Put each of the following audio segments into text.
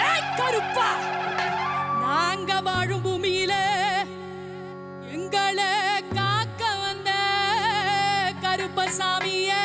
காக்கும் கருப்பா. நாங்க வாழும் பூமியில எங்களை காக்க வந்த கருப்பசாமியே.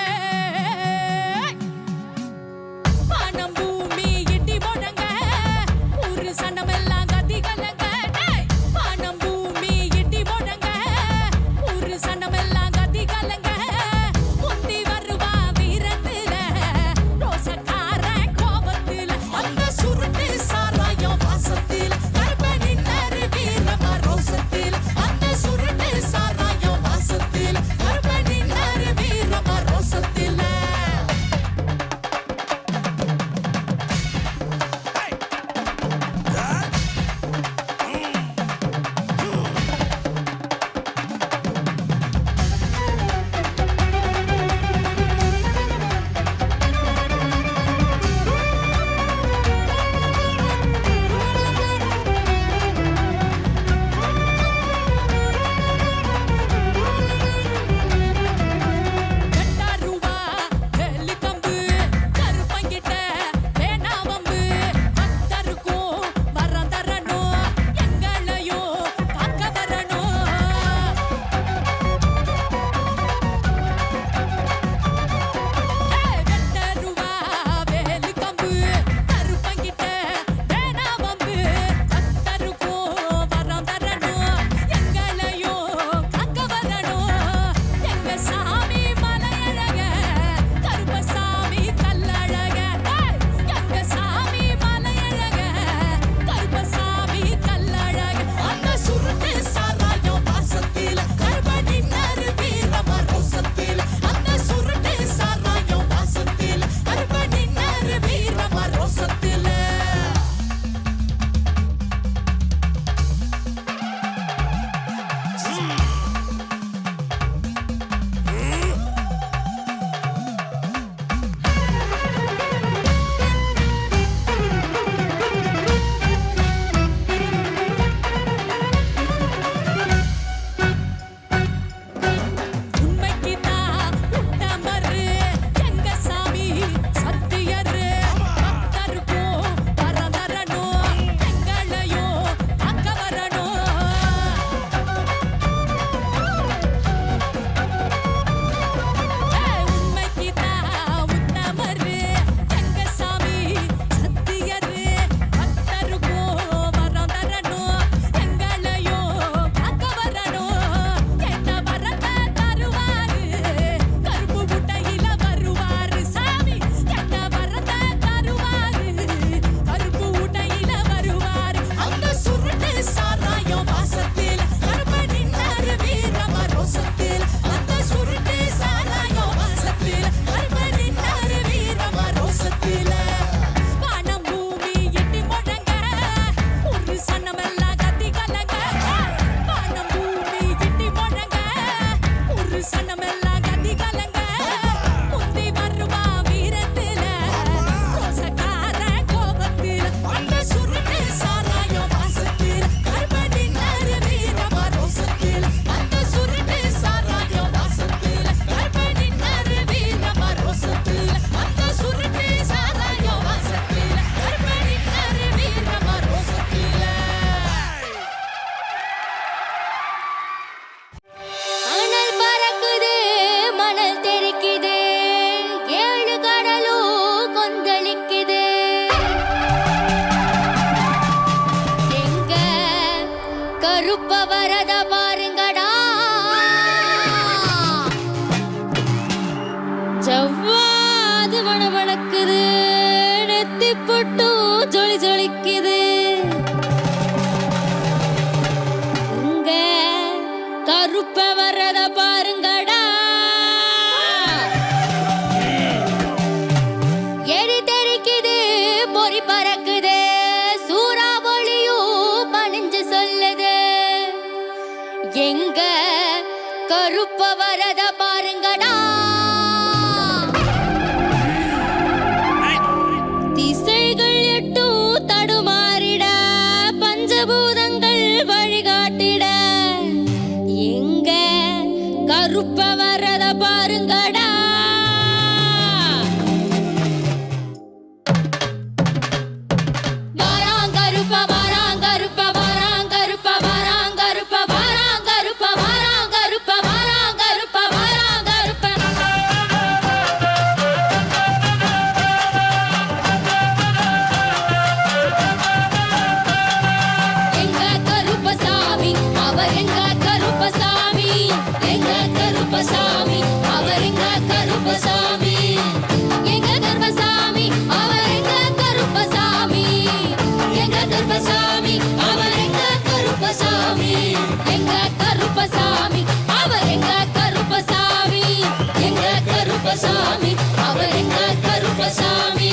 கருப்பசாமி அவர் எங்க கருப்பசாமி?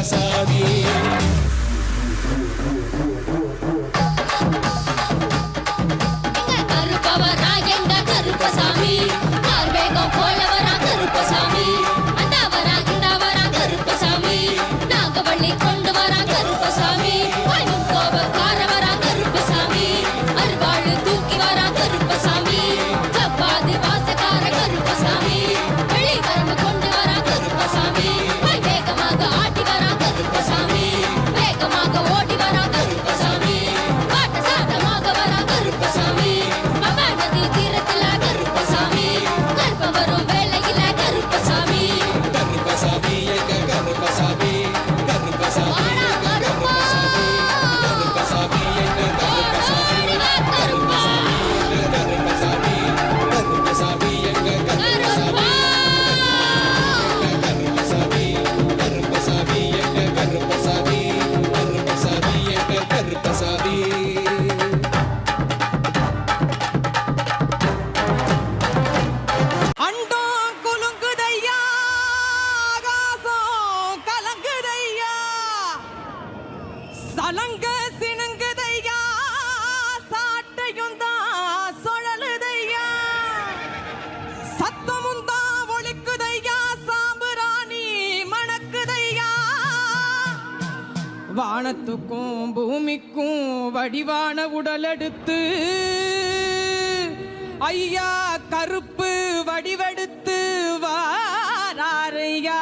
Kasadi வானத்துக்கும் பூமிக்கும் வடிவான உடலெடுத்து ஐயா கருப்பு வடிவெடுத்து வாரையா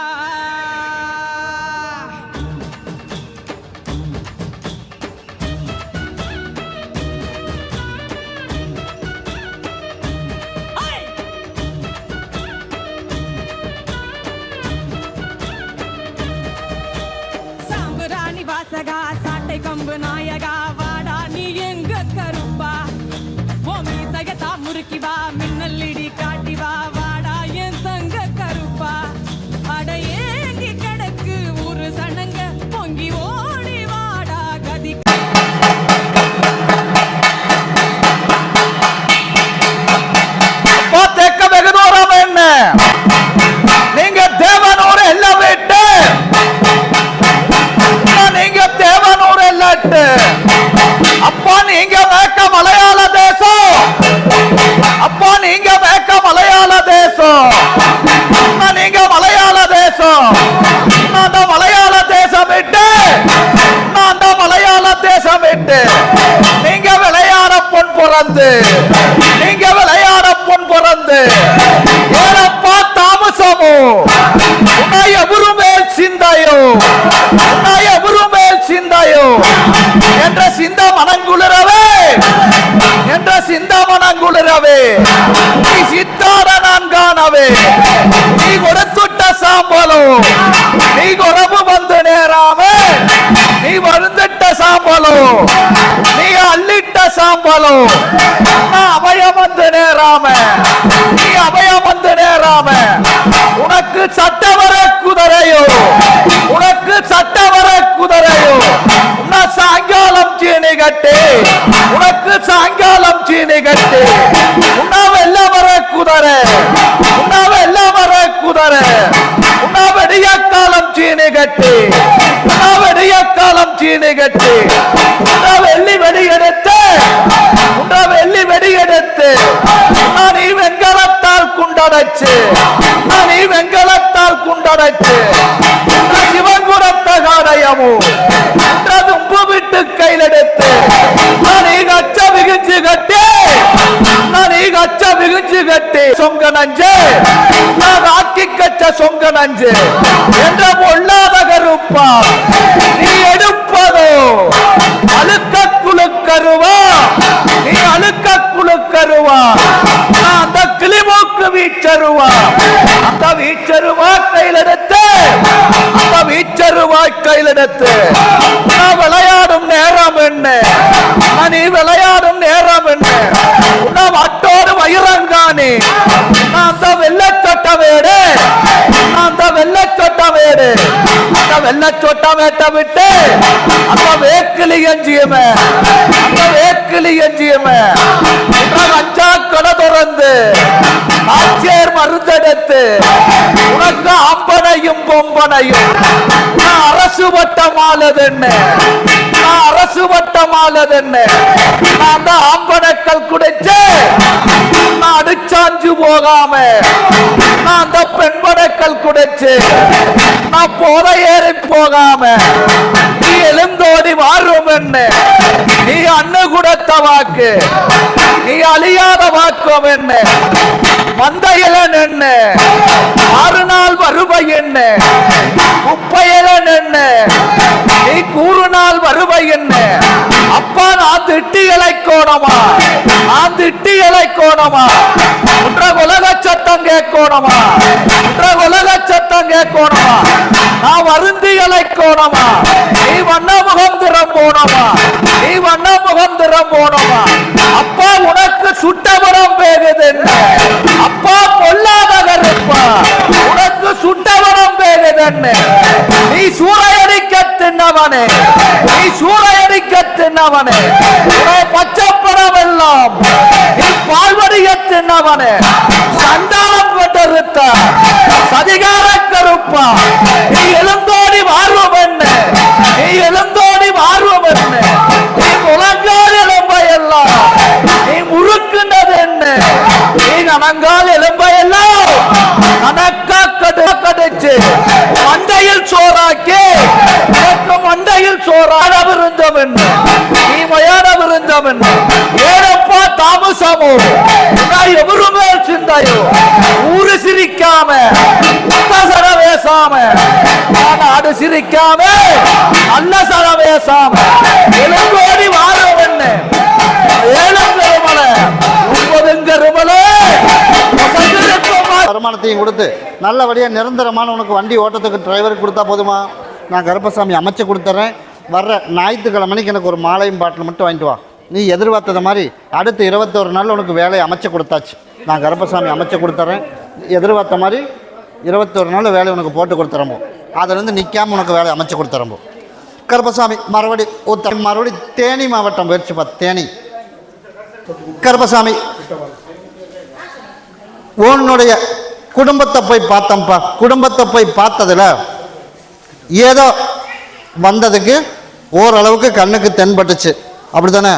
Keep on Mr. நீங்க மலையாள தேசம். நான் அந்த மலையாள தேசம் விட்டு நான் அந்த மலையாள தேசம் விட்டு நீங்க விளையாட பொன் பிறந்து நீங்க சாம்பலோ நான் நீ அபயம் வந்து உனக்கு சட்டவர குதிரையோ உனக்கு சட்டவர குதிரையோ உன்ன சாயங்காலம் சீனி கட்டி உனக்கு சாயங்காலம் சீனி கட்டி. உன்ன வெள்ள வர குதிரை உன்ன வெள்ள வர குதிரை. உன்ன வெடிய காலம் சீனி கட்டி உன்ன வெடிய காலம் சீனி கட்டி. குண்டடைச்சு. உன்ன நீ வெண்கலத்தால் குண்டடைச்சு. உன்ன சிவகுரத்த காடயமோ. தும்பு விட்டு கையிலெடுத்து. உன்ன நீ கச்ச விகிஞ்சு கட்டி. உன்ன நீ கச்ச விகிஞ்சு கட்டி. சொங்க நஞ்சு நான் ஆக்கி கச்ச சொங்க நஞ்சு என்ற பொல்லாத கருப்பா. நீ எடுப்பதோ எடுத்து. நான் விளையாடும் நேரம் என்ன? நீ விளையாடும் நேரம் என்ன? நான் மட்டோடு வயிறங்கானே நான் தான் வெள்ளச்சொட்ட வேடு நான் தான் வெள்ளச்சொட்ட வேடு அந்த வெள்ளச்சொட்ட வேட்ட விட்டு அந்த வேக்கிலி எஞ்சியமே அந்த வேக்கிலி எஞ்சியமே அஞ்சா கடை திறந்து ஆச்சேர் மருந்தெடுத்து உனக்கு அப்பனையும் பொம்பனையும் நான் அரசு வட்டமாலதென்ன நான் அரசு வட்டமாலதென்ன நான் அந்த ஆம்பனக்கள் குடிச்சு நான் அடிச்சாஞ்சு போகாம நான் அந்த பெண்படக்கல் குடிச்சு நான் போற ஏறி போகாம எழுந்தோடி வாழ்வோம் என்ன நீ அண்ணு குடத்த வாக்கு. நீ அழியாத வாக்கம் என்ன மந்தையில நின்று ஆறு நாள் வருவை என்ன? குப்பையில என்ன நீ கூறு நாள் வருவை என்ன? அப்பா நான் திட்டி இலை கோணமா? நான் திட்டி இலைக்கோணமா உன்ற உலக சத்தம் கேட்கோணமா? உன்ற உலக சத்தம் கேட்கோணமா? நான் வருந்தி கோணமா? நீ வண்ண முகந்திரம் போனோமா? நீ வண்ண முகந்திரம் போனோமா? அப்பா உனக்கு சுட்டபுரம் பேருது என்ன? அப்பா பொல்லாத உனக்கு சுட்டவனம் பேகுது என்ன நீ சூறையடிக்க தின்னவனே நீ சூறையடிக்க தின்னவனே உன பச்சைப்படம் எல்லாம் நீ பால்வடிய தின்னவனே சண்டாளம் கொண்டிருத்த சதிகார கருப்பா. நீ எழுந்தோடி வாழ்வம் என்ன. நீ எழுந்தோடி வாழ்வம் என்ன. நீ முழங்கால் எலும்பை எல்லாம் நீ முறுக்குனது என்ன. நீ நனங்கா வைத்து மண்டையில் சோறாக்கி எனக்கு மண்டையில் சோறானவர் இருந்தம் என்ன தீமையானவர் இருந்தம் என்ன ஏனப்பா தாமசமோ எவருமே சிந்தையோ? ஊரு சிரிக்காம உத்தசர பேசாம நாடு சிரிக்காம நல்ல சர பேசாம வருமானத்தையும் கொடுத்து நல்லபடியாக நிரந்தரமான உனக்கு வண்டி ஓட்டத்துக்கு டிரைவருக்கு கொடுத்தா போதுமா? நான் கருப்பசாமி அமைச்சு கொடுத்துட்றேன் வர்ற ஞாயிற்றுக்கிழமைக்கு எனக்கு ஒரு மாலையும் பாட்டில் மட்டும் வாங்கிட்டு வா. நீ எதிர்பார்த்தது மாதிரி அடுத்த இருபத்தோரு நாள் உனக்கு வேலையை அமைச்சு கொடுத்தாச்சு. நான் கருப்பசாமி அமைச்சு கொடுத்துட்றேன் எதிர்பார்த்த மாதிரி இருபத்தொரு நாள் வேலையை உனக்கு போட்டு கொடுத்துறம்போ அதுலேருந்து நிற்காம உனக்கு வேலையை அமைச்சு கொடுத்துறம்போ கருப்பசாமி மறுபடி உத்தர மறுபடி தேனி மாவட்டம் போயிடுச்சுப்பா தேனி. கருப்பசாமி உன்னுடைய குடும்பத்தை போய் பார்த்தோம்ப்பா. குடும்பத்தை போய் பார்த்ததுல ஏதோ வந்ததுக்கு ஓரளவுக்கு கண்ணுக்கு தென்பட்டுச்சு. அப்படி தானே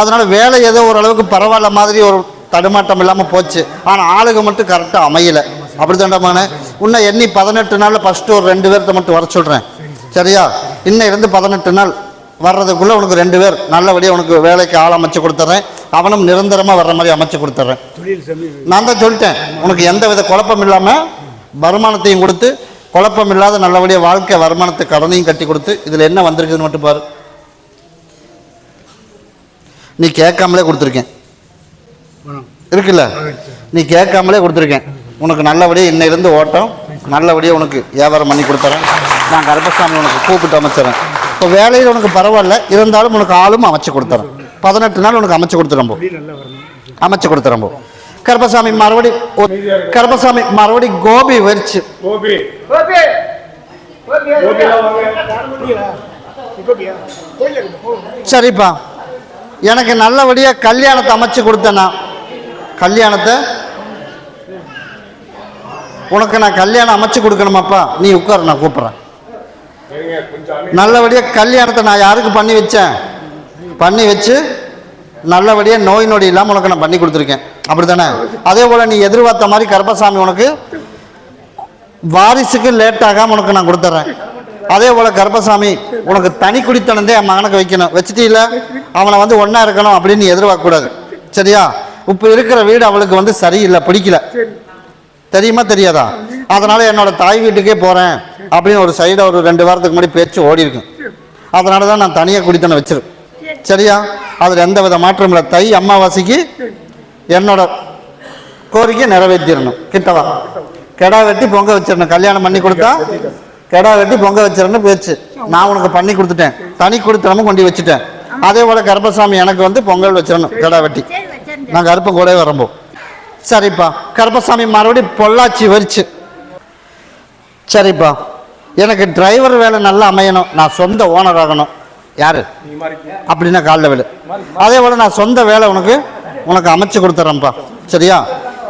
அதனால் வேலை ஏதோ ஓரளவுக்கு பரவாயில்ல மாதிரி ஒரு தடுமாட்டம் இல்லாமல் போச்சு. ஆனால் ஆளுங்க மட்டும் கரெக்டாக அமையலை. அப்படி தாண்டமான இன்னும் எண்ணி பதினெட்டு நாளில் ஃபஸ்ட்டு ஒரு ரெண்டு பேர்த்த மட்டும் வர சொல்கிறேன் சரியா? இன்னும் இருந்து பதினெட்டு நாள் வர்றதுக்குள்ளே உனக்கு ரெண்டு பேர் நல்லபடியாக உனக்கு வேலைக்கு ஆள் அமைச்சு கொடுத்துட்றேன் அவனும் நிரந்தரமாக வர்ற மாதிரி அமைச்சு கொடுத்துட்றேன் நான் தான் சொல்லிட்டேன். உனக்கு எந்த வித குழப்பம் இல்லாமல் வருமானத்தையும் கொடுத்து குழப்பம் இல்லாத நல்லபடியாக வாழ்க்கை வருமானத்தை கடனையும் கட்டி கொடுத்து இதில் என்ன வந்திருக்குதுன்னு மட்டும் பாரு. நீ கேட்காமலே கொடுத்துருக்கேன். இருக்குல்ல? நீ கேட்காமலே கொடுத்துருக்கேன். உனக்கு நல்லபடியாக இன்னையிலேருந்து ஓட்டம் நல்லபடியாக உனக்கு வியாபாரம் பண்ணி கொடுத்துறேன். நான் கருப்பசாமி உனக்கு கூப்பிட்டு அமைச்சிடறேன். இப்போ வேலையில் உனக்கு பரவாயில்ல இருந்தாலும் உனக்கு ஆளும் அமைச்சு கொடுத்துறேன். பதினெட்டு நாள் உனக்கு அமைச்சு கொடுத்துறேன் போ. அமைச்சு கொடுத்துறேன் போ. கருப்பசாமி மறுபடி கருப்பசாமி மறுபடி கோபி வரிச்சு சரிப்பா. எனக்கு நல்லபடியாக கல்யாணத்தை அமைச்சு கொடுத்தேன்னா கல்யாணத்தை? உனக்கு நான் கல்யாணம் அமைச்சு கொடுக்கணுமாப்பா? நீ உட்காரு நான் கூப்பிட்றேன். நல்லபடியாக கல்யாணத்தை நான் யாருக்கு பண்ணி வச்சேன்? பண்ணி வச்சு நல்லபடியாக நோய் நொடி இல்லாமல் உனக்கு நான் பண்ணி கொடுத்துருக்கேன். அப்படி தானே அதே போல் நீ எதிர்பார்த்த மாதிரி கருப்பசாமி உனக்கு வாரிசுக்கு லேட் ஆகாமல் உனக்கு நான் கொடுத்துட்றேன் அதே போல் கருப்பசாமி உனக்கு தனி குடித்தனந்தே என் மகனுக்கு வைக்கணும். வச்சுட்டீல அவனை வந்து ஒன்றா இருக்கணும் அப்படின்னு நீ எதிர்பார்க்கக்கூடாது. சரியா? இப்போ இருக்கிற வீடு அவளுக்கு வந்து சரியில்லை பிடிக்கல. தெரியுமா தெரியாதா? அதனால் என்னோட தாய் வீட்டுக்கே போகிறேன் அப்படின்னு ஒரு சைடாக ஒரு ரெண்டு வாரத்துக்கு முன்னாடி பேச்சு ஓடி இருக்கும் அதனால தான் நான் தனியாக குடித்தனை வச்சிருக்கேன் சரியா? அதில் எந்த வித மாற்றம் இல்லை. தை அமாவாசைக்கு என்னோட கோரிக்கை நிறைவேற்றிடணும். கிட்டவா? கெடா வெட்டி பொங்க வச்சிடணும். கல்யாணம் பண்ணி கொடுத்தா கெடா வெட்டி பொங்க வச்சிடணும் போயிடுச்சு நான் உனக்கு பண்ணி கொடுத்துட்டேன். தனி கொடுத்தனமும் கொண்டு வச்சுட்டேன். அதே போல் கருப்பசாமி எனக்கு வந்து பொங்கல் வச்சிடணும் கெடா வெட்டி. நான் கருப்பம் கூட வரம்போ. சரிப்பா. கருப்பசாமி மறுபடியும் பொள்ளாச்சி வரிச்சு. சரிப்பா. எனக்கு டிரைவர் வேலை நல்லா அமையணும். நான் சொந்த ஓனர் ஆகணும். யார்? அப்படின்னா காலில் விழு அதே போல் நான் சொந்த வேலை உனக்கு உனக்கு அமைச்சு கொடுத்துட்றேன்ப்பா சரியா?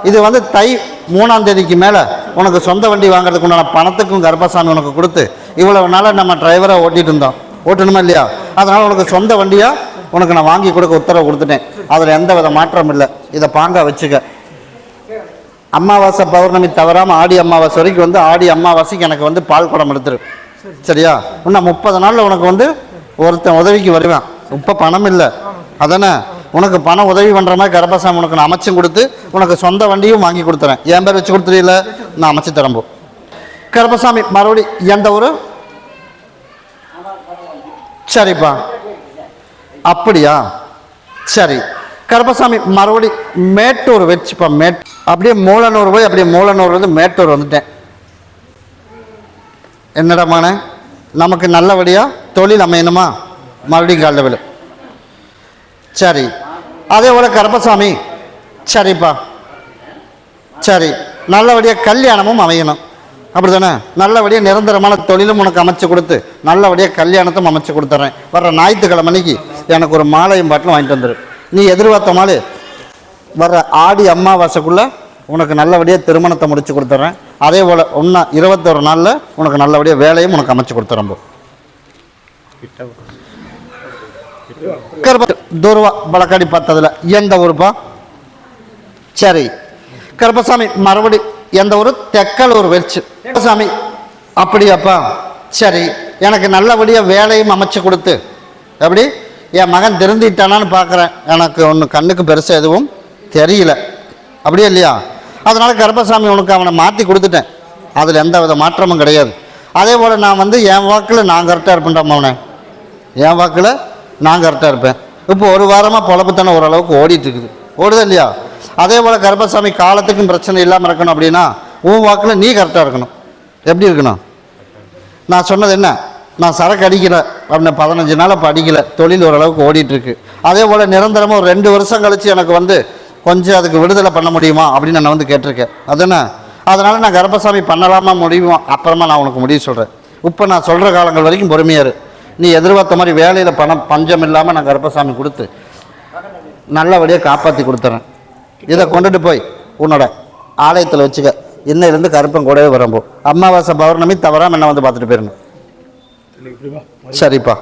இது வந்து தை மூணாம் தேதிக்கு மேலே உனக்கு சொந்த வண்டி வாங்குறதுக்கு உண்டான பணத்துக்கும் கர்ப்பசாமி உனக்கு கொடுத்து இவ்வளவு நாளாக நம்ம டிரைவராக ஓட்டிகிட்டு இருந்தோம். ஓட்டணுமா இல்லையா? அதனால் உனக்கு சொந்த வண்டியாக உனக்கு நான் வாங்கி கொடுக்க உத்தரவு கொடுத்துட்டேன். அதில் எந்த வித மாற்றம் இல்லை. இதை பாங்க வச்சுக்க. அமாவாசை பௌர்ணமி தவறாமல் ஆடி அமாவாசை வரைக்கும் வந்து ஆடி அமாவாசைக்கு எனக்கு வந்து பால் குடம் எடுத்துரு. சரியா? இன்னும் முப்பது நாளில் உனக்கு வந்து ஒருத்தன் உதவிக்கு வருவான். இப்போ பணம் இல்லை. அதானே உனக்கு பணம் உதவி பண்ணுற மாதிரி கருப்பசாமி உனக்கு நான் அமைச்சும் கொடுத்து உனக்கு சொந்த வண்டியும் வாங்கி கொடுத்துறேன். என் பேர் வச்சு கொடுத்துருல நான் அமைச்சு தரம்போ கருப்பசாமி மறுபடி எந்த ஊர்? சரிப்பா. அப்படியா? சரி. கருப்பசாமி மறுபடி மேட்டூர் வச்சுப்பா. மேட் அப்படியே மூலனூர் போய் அப்படியே மூலனூர் வந்து மேட்டூர் வந்துட்டேன். என்னடமான நமக்கு நல்லபடியாக தொழில் அமையணுமா? மறுபடியும் காலைல விழு சரி. அதே போல் கருப்பசாமி. சரிப்பா. சரி. நல்லபடியாக கல்யாணமும் அமையணும். அப்படி தானே நல்லபடியாக நிரந்தரமான தொழிலும் உனக்கு அமைச்சு கொடுத்து நல்லபடியாக கல்யாணத்தும் அமைச்சு கொடுத்துட்றேன் வர்ற ஞாயிற்றுக்கிழமை அன்னைக்கு எனக்கு ஒரு மாலையும் பாட்டிலும் வாங்கிட்டு வந்துடு நீ எதிர்பார்த்த மாலை வர்ற ஆடி அம்மாவாசைக்குள்ளே உனக்கு நல்லபடியாக திருமணத்தை முடித்து கொடுத்துட்றேன் அதே போல் ஒன்றா இருபத்தொரு நாளில் உனக்கு நல்லபடியாக வேலையும் உனக்கு அமைச்சு கொடுத்துறேன் போ. கருப்ப தூர்வா பார்த்ததுல எந்த ஊருப்பா? சரி. கருப்பசாமி மறுபடி எந்த ஊர்? தெக்கலூர் வெறிச்சு. கருப்பசாமி அப்படியாப்பா? சரி. எனக்கு நல்லபடியாக வேலையும் அமைச்சு கொடுத்து. எப்படி? என் மகன் திருந்திட்டானான்னு பார்க்குறேன் எனக்கு ஒன்று கண்ணுக்கு பெருசாக எதுவும் தெரியல. அப்படியே இல்லையா? அதனால கருப்பசாமி உனக்கு அவனை மாற்றி கொடுத்துட்டேன். அதில் எந்த வித மாற்றமும் கிடையாது. அதே போல் நான் வந்து என் வாக்கில் நான் கரெக்டாக இருப்பேன்டாம் அவனை? என் வாக்கில் நான் கரெக்டாக இருப்பேன். இப்போ ஒரு வாரமாக பொழப்புத்தானே ஓரளவுக்கு ஓடிட்டு இருக்குது ஓடுதா இல்லையா? அதே போல் கருப்பசாமி காலத்துக்கும் பிரச்சனை இல்லாமல் இருக்கணும் அப்படின்னா உன் வாக்கில் நீ கரெக்டாக இருக்கணும். எப்படி இருக்கணும்? நான் சொன்னது என்ன? நான் சரக்கு அடிக்கல அப்படின்னு பதினஞ்சு நாள் படிக்கலை. தொழில் ஓரளவுக்கு ஓடிட்டுருக்கு. அதே போல் நிரந்தரமாக ஒரு ரெண்டு வருஷம் கழித்து எனக்கு வந்து கொஞ்சம் அதுக்கு விடுதலை பண்ண முடியுமா அப்படின்னு நான் வந்து கேட்டிருக்கேன். அதுன்னு அதனால் நான் கர்ப்பசாமி பண்ணலாமா முடியுமா? அப்புறமா நான் உனக்கு முடிவு சொல்கிறேன் இப்போ நான் சொல்கிற காலங்கள் வரைக்கும் பொறுமையாரு நீ எதிர்பார்த்த மாதிரி வேலையில் பணம் பஞ்சம் இல்லாமல் நான் கர்ப்பசாமி கொடுத்து நல்லபடியாக காப்பாற்றி கொடுத்துறேன். இதை கொண்டுட்டு போய் உன்னோட ஆலயத்தில் வச்சுக்க. இன்னையிலேருந்து கருப்பன் கூடவே வரம்போ அமாவாசை பௌர்ணமி தவறாமல் என்ன வந்து பார்த்துட்டு வா. சரிப்பா.